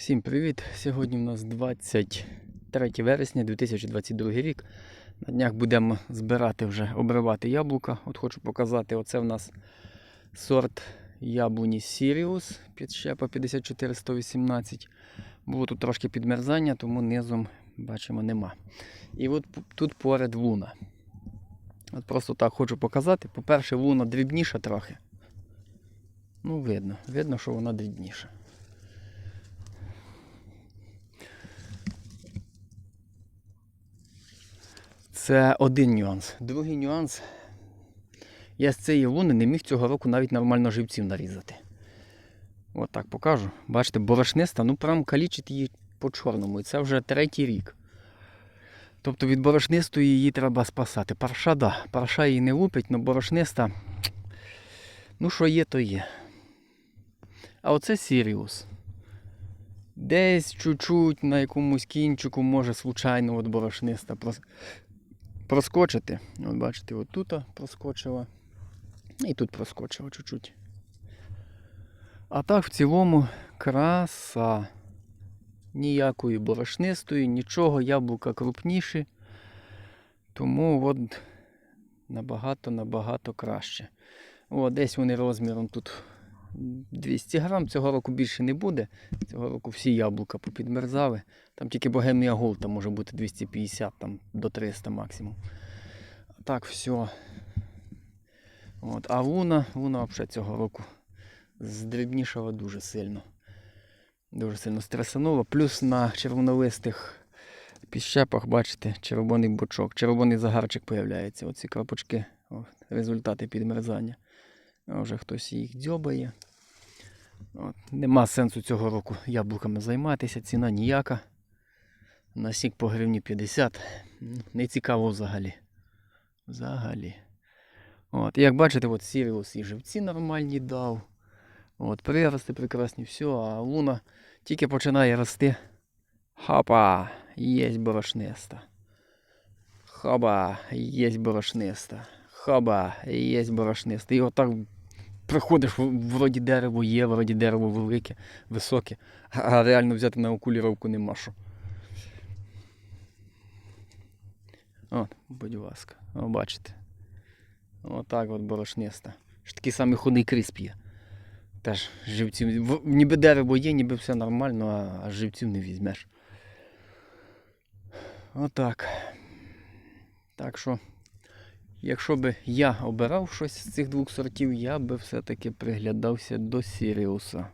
Всім привіт! Сьогодні у нас 23 вересня 2022 рік. На днях будемо збирати вже обривати яблука. От хочу показати, оце в нас сорт яблуні Сіріус підщепа 54118. Було тут трошки підмерзання, тому низом бачимо нема. І от тут поряд луна. От просто так хочу показати. По-перше, луна дрібніша трохи. Ну, видно, видно, що вона дрібніша. Це один нюанс. Другий нюанс. Я з цієї луни не міг цього року навіть нормально живців нарізати. От так покажу. Бачите, борошниста, ну прям калічить її по чорному. І це вже третій рік. Тобто від борошнистої її треба спасати. Парша, да, парша її не лупить, але борошниста. Ну, що є, то є. А оце Сіріус. Десь чуть-чуть на якомусь кінчику може случайно от борошниста проскочити. От бачите, от тут проскочила. І тут проскочила чуть-чуть. А так в цілому краса. Ніякої борошнистої, нічого, яблука крупніші. Тому от набагато-набагато краще. О, десь вони розміром тут 200 грам. Цього року більше не буде. Цього року всі яблука попідмерзали. Там тільки Богемія Голд там може бути 250 там, до 300 максимум. Так, все. От. А луна, луна взагалі цього року здрібнішала дуже сильно. Дуже сильно стресанула. Плюс на червонолистих піщепах, бачите, червоний бочок, червоний загарчик появляється. Оці крапочки, о, результати підмерзання. Вже хтось їх дзьобає. От. Нема сенсу цього року яблуками займатися, ціна ніяка. Насік по гривні 50. Не цікаво взагалі. Взагалі. От, як бачите, от Сіріус і живці нормальні дав. От, прирости прекрасні, все, а луна тільки починає рости. Хапа, є борошниста. Хаба, є борошниста. Хаба, є борошниста. І отак приходиш, вроді дерево є, вроді дерево велике, високе, а- реально взяти на окуліровку нема що. От, будь ласка, о, бачите. Отак от борошниста. Ж такий самий худий крісп є. Теж живців. Ніби дерево є, ніби все нормально, а живців не візьмеш. Отак. Так що, якщо би я обирав щось з цих двох сортів, я би все-таки приглядався до Сіріуса.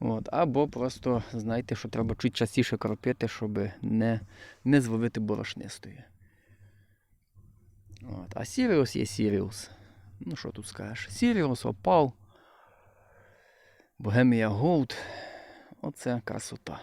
От. Або просто знаєте, що треба чуть частіше кропити, щоб не, не зловити борошнистої. От. А Сіріус є Сіріус. Ну що тут скажеш? Сіріус, опал. Богемія Голд. Оце красота.